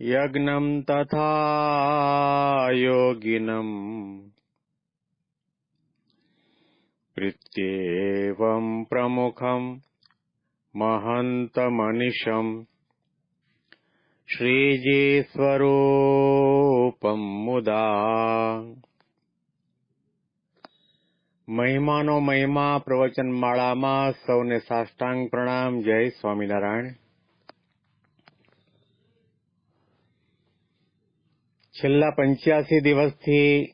यज्ञम् तथा योगिनम् प्रीत्येवम् प्रमुखम् महन्तमनिशम् શ્રીજી મુદા મહિમાનો મહિમા પ્રવચન માળામાં સૌને સાષ્ટાંગ પ્રણામ જય સ્વામિનારાયણ છેલ્લા પંચ્યાસી દિવસથી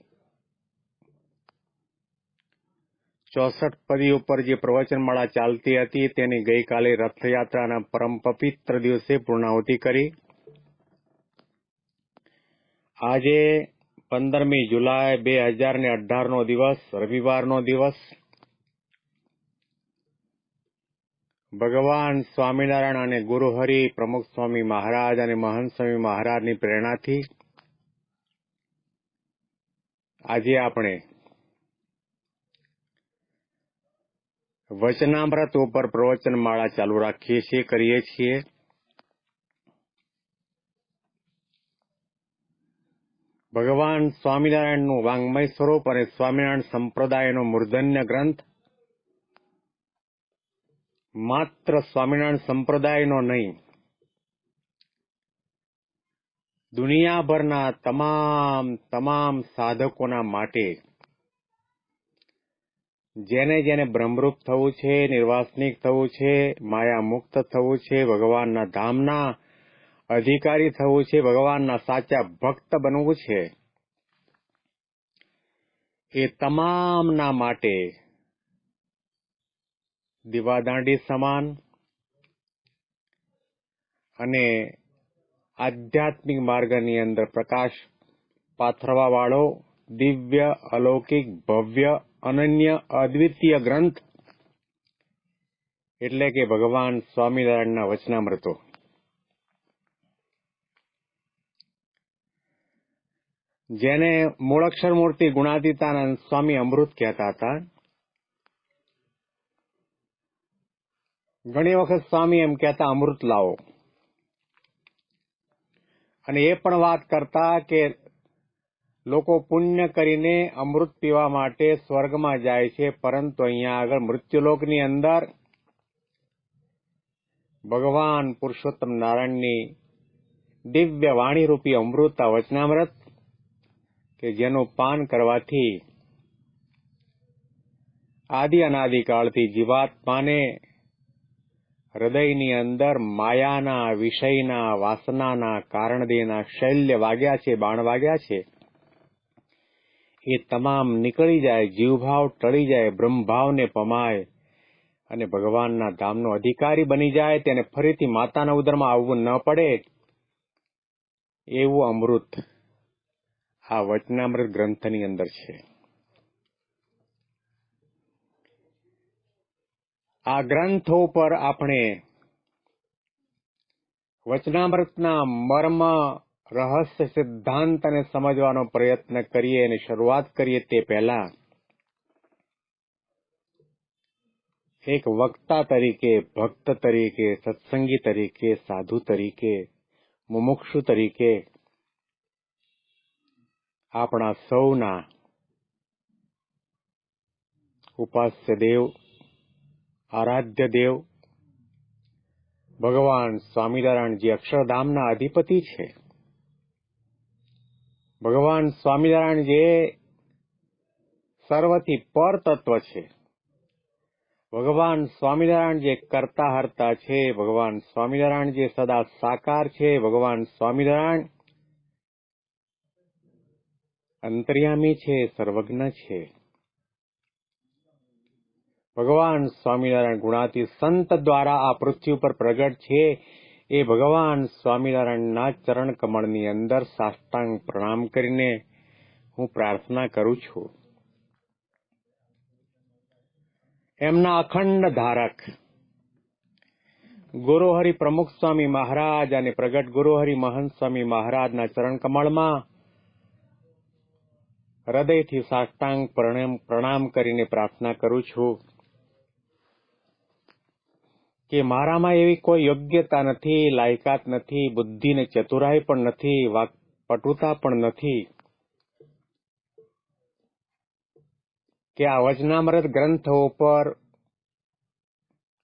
ચોસઠ પદી ઉપર જે પ્રવચનમાળા ચાલતી હતી, તેની ગઈકાલે રથયાત્રાના પરમ પવિત્ર દિવસે પૂર્ણાહુતિ કરી. આજે પંદરમી જુલાઈ બે હજાર ને અઢારનો દિવસ, રવિવારનો દિવસ. ભગવાન સ્વામિનારાયણ અને ગુરુહરિ પ્રમુખ સ્વામી મહારાજ અને મહંત સ્વામી મહારાજની પ્રેરણાથી આજે આપણે વચનામૃત ઉપર પ્રવચન માળા ચાલુ રાખીએ છીએ, કરીએ છીએ. ભગવાન સ્વામિનારાયણનું વાંગમય સ્વરૂપ અને સ્વામિનારાયણ સંપ્રદાયનો મૂર્ધન્ય ગ્રંથ માત્ર સ્વામિનારાયણ સંપ્રદાયનો નહીં દુનિયાભરના તમામ તમામ સાધકોના માટે જેને જેને બ્રહ્મરૂપ થવું છે, નિર્વાસનિક થવું છે માયા મુક્ત થવું છે, ભગવાનના ધામના અધિકારી થવું છે, ભગવાનના સાચા ભક્ત બનવું છે, એ તમામના માટે દીવાદાંડી સમાન અને આધ્યાત્મિક માર્ગની અંદર પ્રકાશ પાથરવા વાળો દિવ્ય, અલૌકિક, ભવ્ય, અનન્ય, અદ્વિતીય ગ્રંથ. એટલે કે ભગવાન સ્વામિનારાયણના વચનામૃતો. જેને મૂળક્ષર મૂર્તિ ગુણાતીતાનંદ સ્વામી અમૃત કહેતા હતા. ઘણી વખત સ્વામી એમ કહેતા, અમૃત લાવો. અને એ પણ વાત કરતા કે લોકો પુણ્ય કરીને અમૃત પીવા માટે સ્વર્ગમાં જાય છે, પરંતુ અહીંયા આગળ મૃત્યુલોકની અંદર ભગવાન પુરુષોત્તમ નારાયણની દિવ્ય વાણી રૂપી અમૃત વચનામૃત કે જેનું પાન કરવાથી આદિ અનાદિકાળથી જીવાત્માને હૃદયની અંદર માયાના, વિષયના, વાસનાના કારણદેના શૈલ્ય વાગ્યા છે, બાણ વાગ્યા છે. એ તમામ નીકળી જાય, જીવભાવ ટળી જાય, બ્રહ્મભાવને પમાય અને ભગવાનના ધામનો અધિકારી બની જાય, તેને ફરીથી માતાના ઉદરમાં આવવું ન પડે એવું અમૃત આ વચનામૃત ગ્રંથની અંદર છે. આ ગ્રંથો પર આપણે વચનામૃતના મર્મ, રહસ્ય સિદ્ધાંતને સમજવાનો પ્રયત્ન કરીએ અને શરૂઆત કરીએ તે પહેલા એક વક્તા તરીકે, ભક્ત તરીકે, સત્સંગી તરીકે, સાધુ તરીકે, મુમુક્ષુ તરીકે આપણા સૌના ઉપાસ્ય દેવ આરાધ્ય દેવ. ભગવાન સ્વામિનારાયણ જે અક્ષરધામના અધિપતિ છે. ભગવાન સ્વામિનારાયણ જે સર્વથી પર તત્વ છે. ભગવાન સ્વામિનારાયણ જે કરતા હરતા છે. ભગવાન સ્વામિનારાયણ જે સદા સાકાર છે. ભગવાન સ્વામિનારાયણ અંતર્યામી છે, સર્વજ્ઞ છે. ભગવાન સ્વામિનારાયણ ગુણાતી સંત દ્વારા આ પૃથ્વી ઉપર પ્રગટ છે. એ ભગવાન સ્વામિનારાયણના ચરણ કમળની અંદર સાષ્ટાંગ પ્રણામ કરીને હું પ્રાર્થના કરું છું. એમના અખંડ ધારક ગુરુહરિ પ્રમુખ સ્વામી મહારાજ અને પ્રગટ ગુરુહરિ મહંત સ્વામી મહારાજના ચરણ કમળમાં હૃદયથી સાષ્ટાંગ પ્રણામ કરીને પ્રાર્થના કરું છું. કે મારામાં એવી કોઈ યોગ્યતા નથી, લાયકાત નથી બુદ્ધિ ને ચતુરાઈ પણ નથી પટુતા પણ નથી. કે આ વચનામૃત ગ્રંથો ઉપર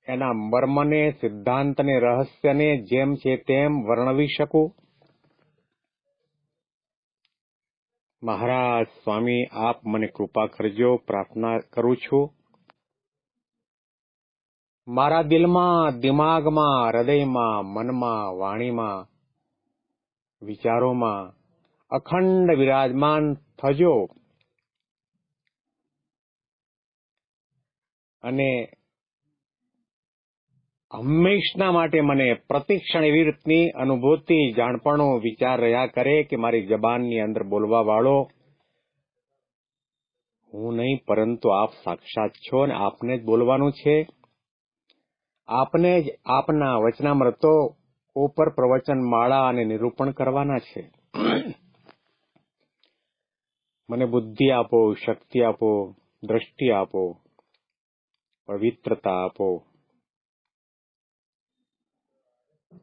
એના મર્મને, સિદ્ધાંતને, રહસ્યને જેમ છે તેમ વર્ણવી શકું? મહારાજ, સ્વામી, આપ મને કૃપા કરજો, પ્રાર્થના કરું છું. મારા દિલમાં, દિમાગમાં, હૃદયમાં, મનમાં, વાણીમાં, વિચારોમાં અખંડ વિરાજમાન થજો. અને હંમેશના માટે મને પ્રતિક્ષણ એવી રીતની અનુભૂતિ, જાણપણો, વિચાર રહ્યા કરે કે મારી જબાનની અંદર બોલવા વાળો, હું નહીં, પરંતુ આપ સાક્ષાત છો અને આપને જ બોલવાનું છે. આપને જ આપના વચનામૃતો ઉપર પ્રવચન માળા અને નિરૂપણ કરવાના છે. મને બુદ્ધિ આપો, શક્તિ આપો, દ્રષ્ટિ આપો, પવિત્રતા આપો.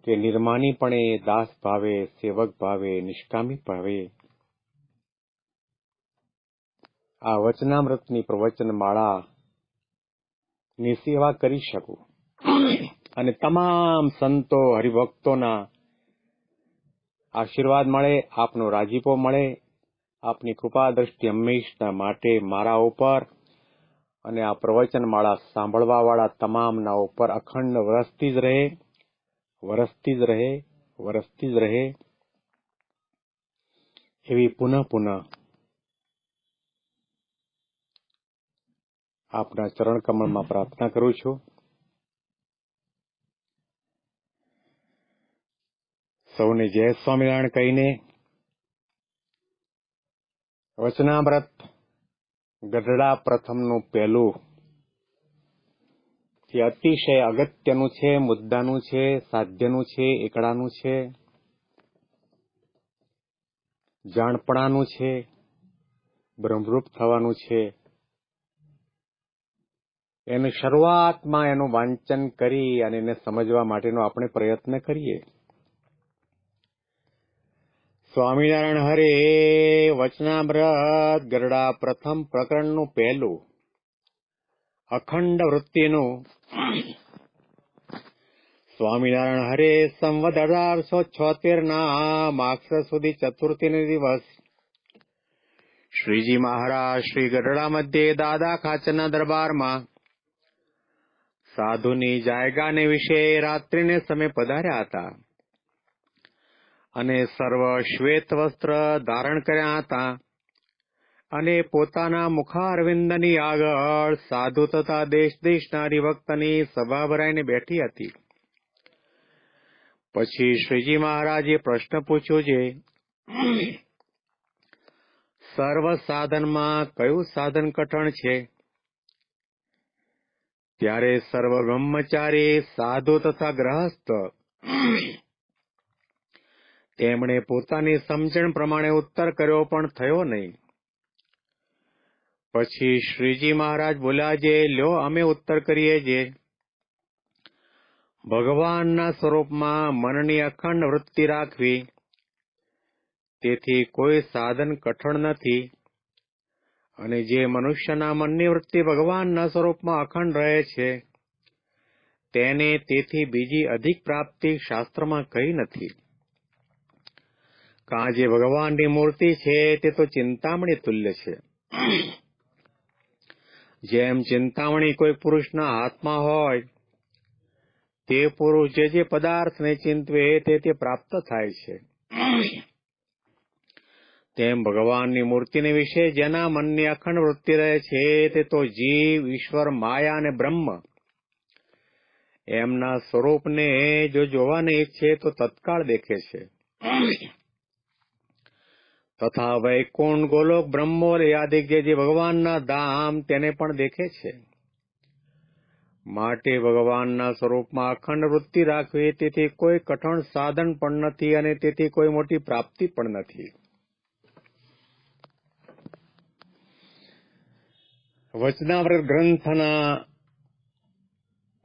કે નિર્માનીપણે દાસ ભાવે, સેવક ભાવે, નિષ્કામી ભાવે. આ વચનામૃતની પ્રવચન માળા ની સેવા કરી શકું. અને તમામ સંતો હરિભક્તોના આશીર્વાદ મળે, આપનો રાજીપો મળે, આપની કૃપા દ્રષ્ટિ હંમેશના માટે મારા ઉપર અને આ પ્રવચન માળા સાંભળવા વાળા તમામના ઉપર અખંડ વરસતી જ રહે, વરસતી જ રહે, વરસતી જ રહે. એવી પુનઃ પુનઃ આપના ચરણ કમળમાં પ્રાર્થના કરું છું. સૌને જય સ્વામિનારાયણ કહીને વચનામ્રત ગઢડા પ્રથમનું પહેલું. જે અતિશય અગત્યનું છે, મુદ્દાનું છે, સાધ્યનું છે, એકડાનું છે, જાણપણાનું છે, બ્રહ્મરૂપ થવાનું છે. એની શરૂઆતમાં એનું વાંચન કરી અને એને સમજવા માટેનો આપણે પ્રયત્ન કરીએ. સ્વામિનારાયણ હરે વચનામ્રત ગરડા પ્રથમ પ્રકરણનું પહેલું. અખંડ વૃત્તિનું. સ્વામિનારાયણ હરે સંવત અઢારસો છોતેર ના માક્ષર સુધી ચતુર્થી દિવસ. શ્રીજી મહારાજ શ્રી ગઢડા મધ્યે દાદા ખાચરના દરબારમાં. સાધુની જાયગાને વિશે રાત્રિને સમય પધાર્યા હતા. અને સર્વ શ્વેત વસ્ત્ર ધારણ કર્યા હતા. અને પોતાના મુખારવિંદની આગળ સાધુ તથા દેશ દેશના હરિભક્તની સભા ભરાઈને બેઠી હતી. પછી શ્રીજી મહારાજે પ્રશ્ન પૂછ્યો છે, સર્વ સાધનમાં કયું સાધન કઠણ છે? ત્યારે સર્વ બ્રહ્મચારી સાધુ તથા ગ્રહસ્થ તેમણે પોતાની સમજણ પ્રમાણે ઉત્તર કર્યો પણ થયો નહીં. પછી શ્રીજી મહારાજ બોલ્યા જે લ્યો, અમે ઉત્તર કરીએ જે ભગવાનના સ્વરૂપમાં મનની અખંડ વૃત્તિ રાખવી, તેથી કોઈ સાધન કઠણ નથી. અને જે મનુષ્યના મનની વૃત્તિ ભગવાનના સ્વરૂપમાં અખંડ રહે છે, તેને તેથી બીજી અધિક પ્રાપ્તિ શાસ્ત્રમાં કહી નથી. કા જે ભગવાનની મૂર્તિ છે તે તો ચિંતામણી તુલ્ય છે. જેમ ચિંતામણી કોઈ પુરુષના હાથમાં હોય, તે પુરુષ જે જે પદાર્થને ચિંતવે તે તે પ્રાપ્ત થાય છે. તેમ ભગવાનની મૂર્તિને વિશે જેના મનની અખંડ વૃત્તિ રહે છે, તે તો જીવ, ઈશ્વર, માયા અને બ્રહ્મ. એમના સ્વરૂપને જો જોવાને ઈચ્છે તો તત્કાળ દેખે છે. તથા વૈકુંઠ, ગોલોક બ્રહ્મોર યાદિગ્ય જે ભગવાનના ધામ તેને પણ દેખે છે. માટે ભગવાનના સ્વરૂપમાં અખંડ વૃત્તિ રાખવી તેથી કોઈ કઠણ સાધન પણ નથી અને તેથી કોઈ મોટી પ્રાપ્તિ પણ નથી. વચનાવ્રત ગ્રંથના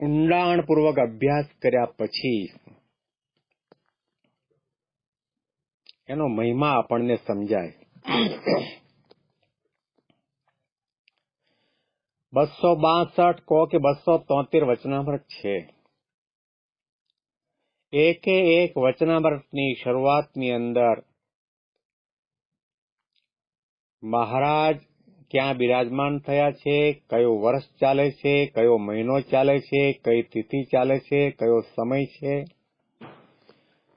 ઊંડાણપૂર્વક અભ્યાસ કર્યા પછી એનો મહિમા આપણને સમજાય. બસો બાસઠ કો કે બસો તોતેર વચનામૃત છે. એકે એક વચનામૃતની શરૂઆતની અંદર મહારાજ ક્યાં બિરાજમાન થયા છે, કયો વર્ષ ચાલે છે, કયો મહિનો ચાલે છે, કઈ તિથિ ચાલે છે, કયો સમય છે?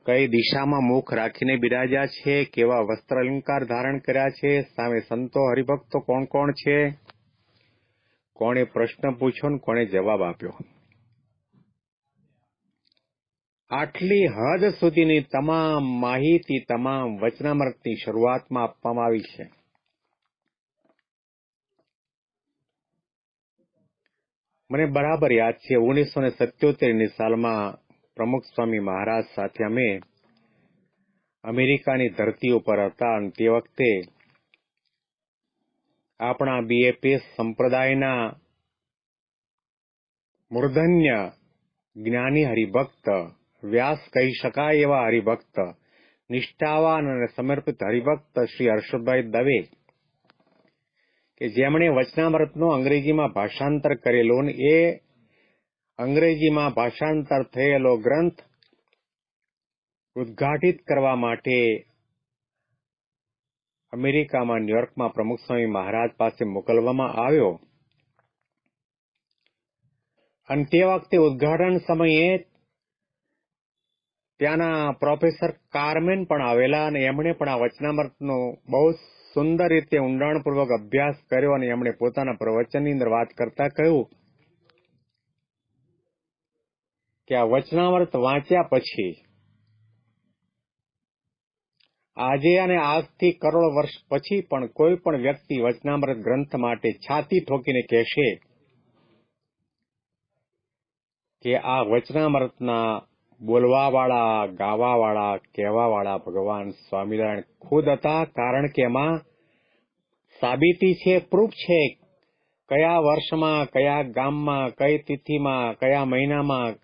કઈ દિશામાં મુખ રાખીને બિરાજ્યા છે, કેવા વસ્ત્ર અલંકાર ધારણ કર્યા છે, સામે સંતો હરિભક્તો કોણ કોણ છે? કોણે પ્રશ્ન પૂછ્યો ને કોણે જવાબ આપ્યો? આટલી હદ સુધીની તમામ માહિતી, તમામ વચનામૃતની શરૂઆતમાં આપવામાં આવી છે. મને બરાબર યાદ છે, ઓગણીસો ને સત્યોતેરની સાલમાં પ્રમુખ સ્વામી મહારાજ સાથે અમે અમેરિકાની ધરતી ઉપર હતા અને તે વખતે આપણા બીએપીએસ સંપ્રદાયના મૂર્ધન્ય જ્ઞાની હરિભક્ત, વ્યાસ કહી શકાય એવા હરિભક્ત, નિષ્ઠાવાન અને સમર્પિત હરિભક્ત શ્રી હર્ષદભાઈ દવે, કે જેમણે વચનામૃતનું અંગ્રેજીમાં ભાષાંતર કરેલું એ અંગ્રેજીમાં ભાષાંતર થયેલો ગ્રંથ ઉદ્ઘાટિત કરવા માટે અમેરિકામાં, ન્યુયોર્કમાં પ્રમુખ સ્વામી મહારાજ પાસે મોકલવામાં આવ્યો. અને તે વખતે ઉદ્ઘાટન સમયે ત્યાંના પ્રોફેસર કાર્મેન પણ આવેલા અને એમણે પણ આ વચનામૃતનો બહુ સુંદર રીતે ઊંડાણપૂર્વક અભ્યાસ કર્યો અને એમણે પોતાના પ્રવચનની અંદર વાત કરતા કહ્યું કે આ વચનામૃત વાંચ્યા પછી આજે અને આજથી કરોડ વર્ષ પછી પણ કોઈ પણ વ્યક્તિ વચનામૃત ગ્રંથ માટે છાતી ઠોકીને કહેશે કે આ વચનામૃતના બોલવાવાળા, ગાવાવાળા, કહેવાવાળા ભગવાન સ્વામિનારાયણ ખુદ હતા, કારણ કે એમાં સાબિતી છે, પ્રૂફ છે, કયા વર્ષમાં, કયા ગામમાં, કઈ તિથિમાં, કયા મહિનામાં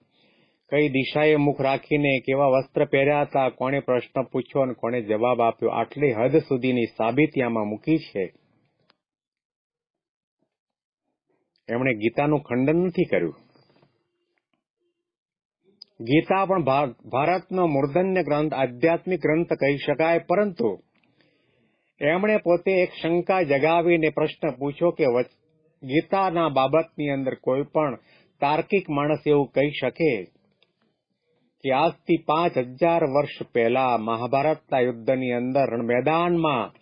કઈ દિશાએ મુખ રાખીને કેવા વસ્ત્ર પહેર્યા હતા, કોણે પ્રશ્ન પૂછ્યો અને કોણે જવાબ આપ્યો, આટલી હદ સુધીની સાબિતી આમાં મૂકી છે. એમણે ગીતાનું ખંડન નથી કર્યું. ગીતા પણ ભારતનો મૂર્ધન્ય ગ્રંથ, આધ્યાત્મિક ગ્રંથ કહી શકાય, પરંતુ એમણે પોતે એક શંકા જગાવીને પ્રશ્ન પૂછ્યો કે ગીતાના બાબતની અંદર કોઈ પણ તાર્કિક માણસ એવું કહી શકે? કે આજથી પાંચ હજાર વર્ષ પહેલા મહાભારતના યુદ્ધની અંદર મેદાનમાં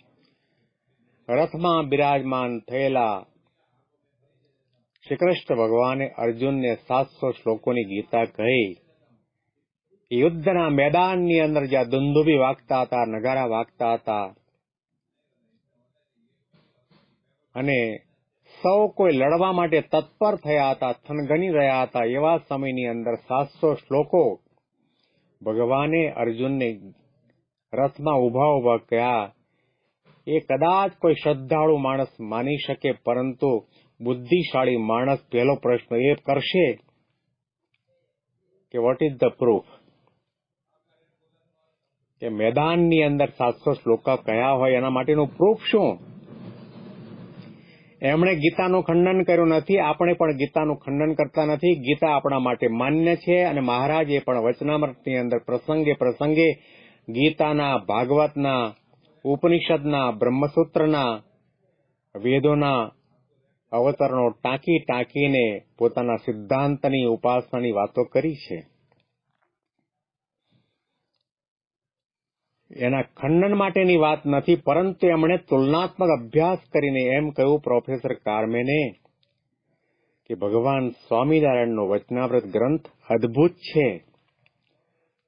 રથમાં બિરાજમાન થયેલા શ્રી ભગવાને અર્જુનને સાતસો શ્લોકોની ગીતા કહી. યુદ્ધના મેદાનની અંદર જ્યાં ધુંધુભી વાગતા હતા, નગારા વાગતા હતા, અને સૌ કોઈ લડવા માટે તત્પર થયા હતા, થનગની રહ્યા હતા, એવા સમયની અંદર સાતસો શ્લોકો ભગવાને અર્જુનને રથમાં ઊભા ઊભા કહ્યા, એ કદાચ કોઈ શ્રદ્ધાળુ માણસ માની શકે, પરંતુ બુદ્ધિશાળી માણસ પહેલો પ્રશ્ન એ કરશે કે વોટ ઇઝ ધ પ્રૂફ કે મેદાનની અંદર સાતસો શ્લોકા કયા હોય, એના માટેનું પ્રૂફ શું? એમણે ગીતાનું ખંડન કર્યું નથી, આપણે પણ ગીતાનું ખંડન કરતા નથી. ગીતા આપણા માટે માન્ય છે અને મહારાજે પણ વચનામૃતની અંદર પ્રસંગે પ્રસંગે ગીતાના, ભાગવતના, ઉપનિષદના, બ્રહ્મસૂત્રના વેદોના અવતરણો ટાંકી ટાંકીને પોતાના સિદ્ધાંતની ઉપાસનાની વાતો કરી છે. એના ખંડન માટેની વાત નથી, પરંતુ એમણે તુલનાત્મક અભ્યાસ કરીને એમ કહ્યું પ્રોફેસર કાર્મેને કે ભગવાન સ્વામિનારાયણનો વચનાવ્રત ગ્રંથ અદ્ભુત છે.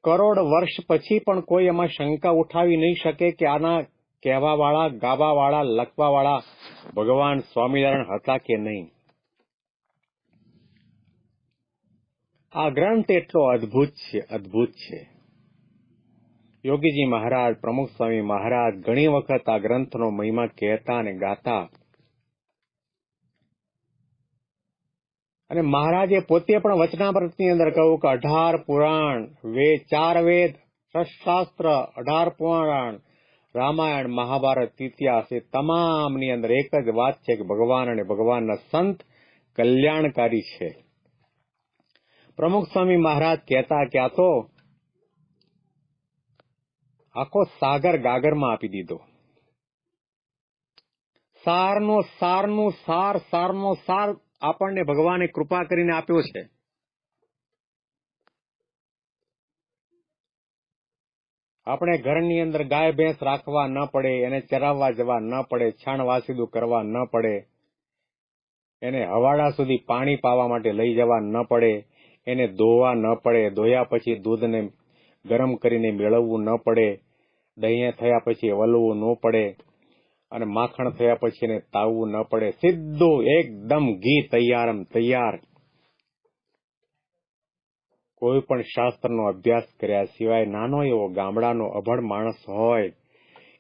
કરોડ વર્ષ પછી પણ કોઈ એમાં શંકા ઉઠાવી નહીં શકે કે આના કહેવાવાળા, ગાવાવાળા, લખવાવાળા ભગવાન સ્વામિનારાયણ હતા કે નહીં. આ ગ્રંથ એટલો અદ્ભુત છે અદ્ભુત છે. યોગીજી મહારાજ, પ્રમુખ સ્વામી મહારાજ ઘણી વખત આ ગ્રંથનો મહિમા કહેતા અને ગાતા. અને મહારાજે પોતે પણ વચનામૃતની અંદર કહ્યું કે અઢાર પુરાણ, વે ચાર વેદ શાસ્ત્ર, અઢાર પુરાણ, રામાયણ, મહાભારત, ઇતિહાસ એ તમામની અંદર એક જ વાત છે કે ભગવાન અને ભગવાનના સંત કલ્યાણકારી છે. પ્રમુખ સ્વામી મહારાજ કહેતા કે આ તો આખો સાગર ગાગરમાં આપી દીધો. સારનો સારનું સાર, સારનો સાર આપણને ભગવાને કૃપા કરીને આપ્યો છે. આપણે ઘરની અંદર ગાય, ભેંસ રાખવા ન પડે, એને ચરાવવા જવા ન પડે, છાણ વાસીદું કરવા ન પડે, એને હવાડા સુધી પાણી પાવા માટે લઈ જવા ન પડે, એને ધોવા ન પડે, ધોયા પછી દૂધને ગરમ કરીને મેળવવું ન પડે, દહીં થયા પછી વલવું ન પડે અને માખણ થયા પછી એને તાવવું ન પડે. સીધું એકદમ ઘી તૈયાર તૈયાર. કોઈ પણ શાસ્ત્રનો અભ્યાસ કર્યા સિવાય નાનો એવો ગામડાનો અભણ માણસ હોય,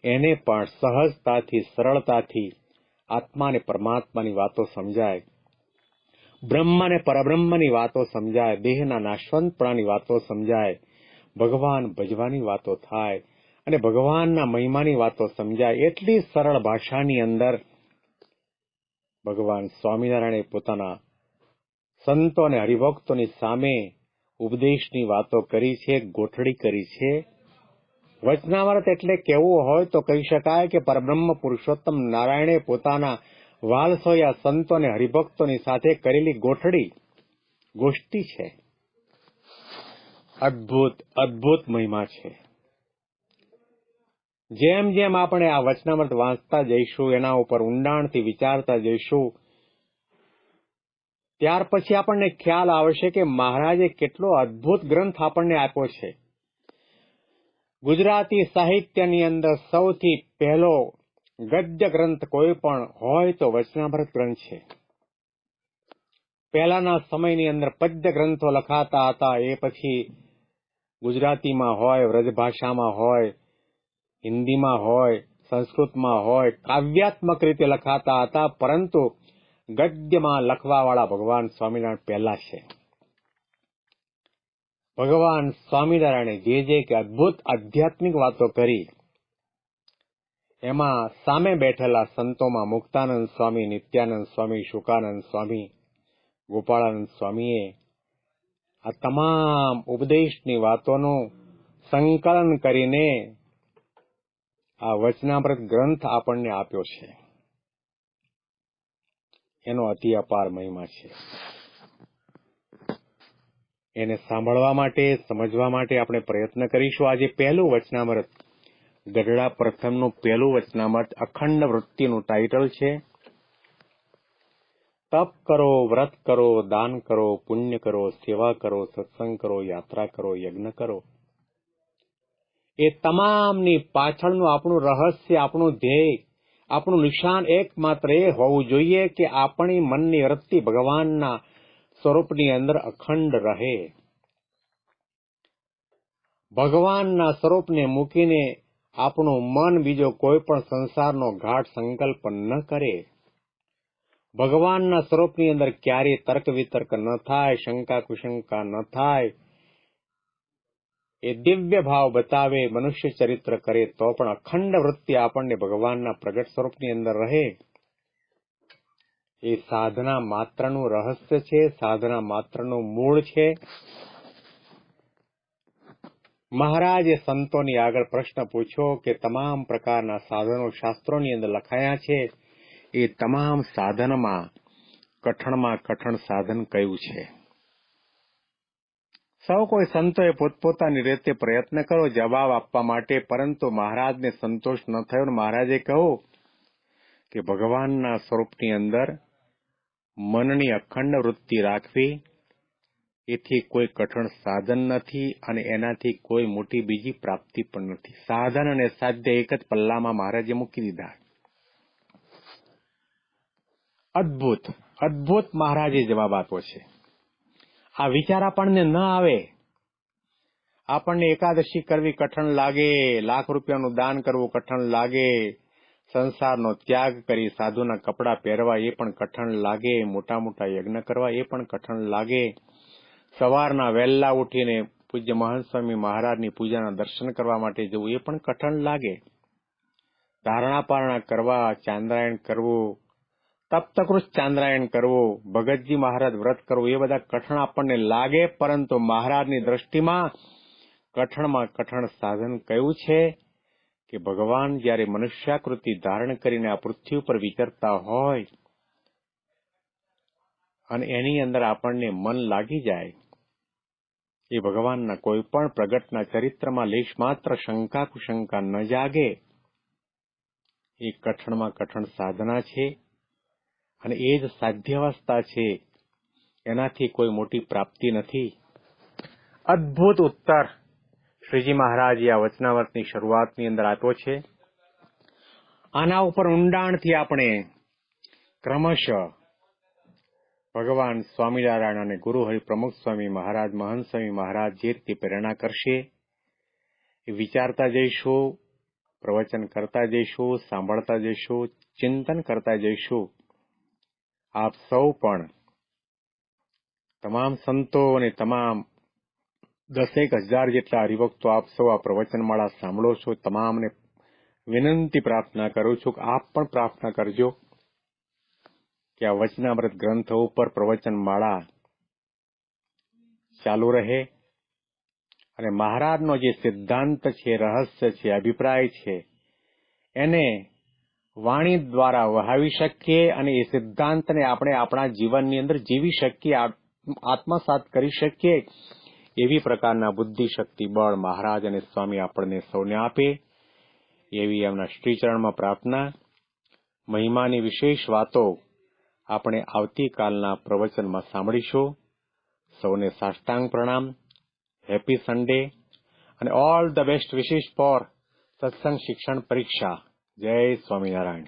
એને પણ સહજતાથી, સરળતાથી આત્મા અને પરમાત્માની વાતો સમજાય. બ્રહ્મ અને પરબ્રહ્મની વાતો સમજાય, દેહના નાશવંતપણાની વાતો સમજાય. ભગવાન ભજવાની વાતો થાય અને ભગવાનના મહિમાની વાતો સમજાય એટલી સરળ ભાષાની અંદર ભગવાન સ્વામિનારાયણે પોતાના સંતો અને હરિભક્તોની સામે ઉપદેશની વાતો કરી છે ગોઠડી કરી છે. વચનામૃત એટલે કેવું હોય તો કહી શકાય કે પરબ્રહ્મ પુરુષોત્તમ નારાયણે પોતાના વાલસોયા સંતો અને હરિભક્તોની સાથે કરેલી ગોઠડી ગોષ્ઠી છે. અદ્ભુત અદ્ભુત મહિમા છે. જેમ જેમ આપણે આ વચનામૃત વાંચતા જઈશું, એના ઉપર ઊંડાણથી વિચારતા જઈશું, ત્યાર પછી આપણને ખ્યાલ આવશે કે મહારાજે કેટલો અદ્ભુત ગ્રંથ આપણને આપ્યો છે. ગુજરાતી સાહિત્યની અંદર સૌથી પહેલો ગદ્ય ગ્રંથ કોઈ પણ હોય તો વચનામૃત ગ્રંથ છે. પહેલાના સમયની અંદર પદ્ય ગ્રંથો લખાતા હતા, એ પછી ગુજરાતીમાં હોય, વ્રજભાષામાં હોય, હિન્દીમાં હોય, સંસ્કૃતમાં હોય, કાવ્યાત્મક રીતે લખાતા હતા, પરંતુ ગદ્યમાં લખવાવાળા ભગવાન સ્વામિનારાયણ પહેલા છે. ભગવાન સ્વામિનારાયણે જે જે કે અદ્ભુત આધ્યાત્મિક વાતો કરી, એમાં સામે બેઠેલા સંતોમાં મુક્તાનંદ સ્વામી, નિત્યાનંદ સ્વામી, શુકાનંદ સ્વામી, ગોપાળાનંદ સ્વામીએ આ તમામ ઉપદેશની વાતોનું સંકલન કરીને આ વચનામૃત ગ્રંથ આપણને આપ્યો છે. એનો અતિ અપાર મહિમા છે. એને સાંભળવા માટે, સમજવા માટે આપણે પ્રયત્ન કરીશું. આજે પહેલું વચનામૃત, ગઢડા પ્રથમનું પહેલું વચનામૃત, અખંડ વૃત્તિનું ટાઇટલ છે. તપ કરો, વ્રત કરો, દાન કરો, પુણ્ય કરો, સેવા કરો, સત્સંગ કરો, યાત્રા કરો, યજ્ઞ કરો. એ તમામની પાછળનું આપણું રહસ્ય, આપણું ધ્યેય, આપણું નિશાન એકમાત્ર એ હોવું જોઈએ કે આપણી મનની વૃત્તિ ભગવાનના સ્વરૂપની અંદર અખંડ રહે. ભગવાનના સ્વરૂપને મૂકીને આપણું મન બીજો કોઈ પણ સંસારનો ઘાટ સંકલ્પ ન કરે. ભગવાનના સ્વરૂપની અંદર ક્યારેય તર્ક વિતર્ક ન થાય, શંકા કુશંકા ન થાય. એ દિવ્ય ભાવ બતાવે, મનુષ્ય ચરિત્ર કરે તો પણ અખંડ વૃત્તિ આપણને ભગવાનના પ્રગટ સ્વરૂપની અંદર રહે. એ સાધના માત્રનું રહસ્ય છે, સાધના માત્રનું મૂળ છે. મહારાજે સંતોની આગળ પ્રશ્ન પૂછ્યો કે તમામ પ્રકારના સાધનો શાસ્ત્રોની અંદર લખાયા છે. એ તમામ સાધનમાં, કઠણમાં કઠણ સાધન કયું છે? સૌ કોઈ સંતોએ પોતપોતાની રીતે પ્રયત્ન કરો જવાબ આપવા માટે, પરંતુ મહારાજને સંતોષ ન થયો મહારાજે કહ્યું કે ભગવાનના સ્વરૂપની અંદર મનની અખંડ વૃત્તિ રાખવી, એથી કોઈ કઠણ સાધન નથી અને એનાથી કોઈ મોટી બીજી પ્રાપ્તિ પણ નથી. સાધન અને સાધ્ય એક જ પલ્લામાં મહારાજે મૂકી દીધા. અદ્ભુત અદ્ભુત મહારાજે જવાબ આપ્યો છે. આ વિચાર આપણને ન આવે. આપણને એકાદશી કરવી કઠણ લાગે, લાખ રૂપિયાનું દાન કરવું કઠણ લાગે, સંસારનો ત્યાગ કરી સાધુના કપડાં પહેરવા એ પણ કઠણ લાગે મોટા મોટા યજ્ઞ કરવા એ પણ કઠણ લાગે. સવારના વહેલા ઉઠીને પૂજ્ય મહંત સ્વામી મહારાજની પૂજાના દર્શન કરવા માટે જવું એ પણ કઠણ લાગે. ધારણા પારણા કરવા, ચાંદ્રાયણ કરવું તપ્તકૃત ચાંદ્રાયણ કરવું, ભગતજી મહારાજ વ્રત કરવું, એ બધા કઠણ આપણને લાગે, પરંતુ મહારાજની દ્રષ્ટિમાં કઠણમાં કઠણ સાધન કયું છે કે ભગવાન જ્યારે મનુષ્યાકૃતિ ધારણ કરીને આ પૃથ્વી ઉપર વિચરતા હોય અને એની અંદર આપણને મન લાગી જાય, એ ભગવાનના કોઈ પણ પ્રગટના ચરિત્રમાં લેશ માત્ર શંકા કુશંકા ન જાગે, એ કઠણમાં કઠણ સાધના છે. અને એ જ સાધ્યાવસ્થા છે. એનાથી કોઈ મોટી પ્રાપ્તિ નથી. અદ્ભુત ઉત્તર. શ્રીજી મહારાજે આ વચનાવર્તની શરૂઆતની અંદર આપ્યો છે. આના ઉપર ઊંડાણથી આપણે ક્રમશઃ ભગવાન સ્વામિનારાયણ અને ગુરુ હરિપ્રમુખ સ્વામી મહારાજ મહંત સ્વામી મહારાજ જે રીતે પ્રેરણા કરશે એ વિચારતા જઈશું પ્રવચન કરતા જઈશું સાંભળતા જઈશું ચિંતન કરતા જઈશું. આપ સૌ પણ તમામ સંતો અને તમામ દસેક હજાર જેટલા હરિભક્તો આપ સૌ આ પ્રવચનમાળા સાંભળો છો. તમામને વિનંતી પ્રાર્થના કરું છું કે આપ પણ પ્રાર્થના કરજો કે આ વચનામૃત ગ્રંથો ઉપર પ્રવચનમાળા ચાલુ રહે અને મહારાજનો જે સિદ્ધાંત છે, રહસ્ય છે, અભિપ્રાય છે, એને વાણી દ્વારા વહાવી શકીએ અને એ સિદ્ધાંતને આપણે આપણા જીવનની અંદર જીવી શકીએ આત્મસાત કરી શકીએ, એવી પ્રકારના બુદ્ધિ શક્તિ બળ મહારાજ અને સ્વામી આપણને સૌને આપે, એવી એમના શ્રીચરણમાં પ્રાર્થના. મહિમાની વિશેષ વાતો આપણે આવતીકાલના પ્રવચનમાં સાંભળીશું. સૌને સાષ્ટાંગ પ્રણામ, હેપી સન્ડે, અને ઓલ ધ બેસ્ટ વિશેષ ફોર સત્સંગ શિક્ષણ પરીક્ષા. જય સ્વામિનારાયણ.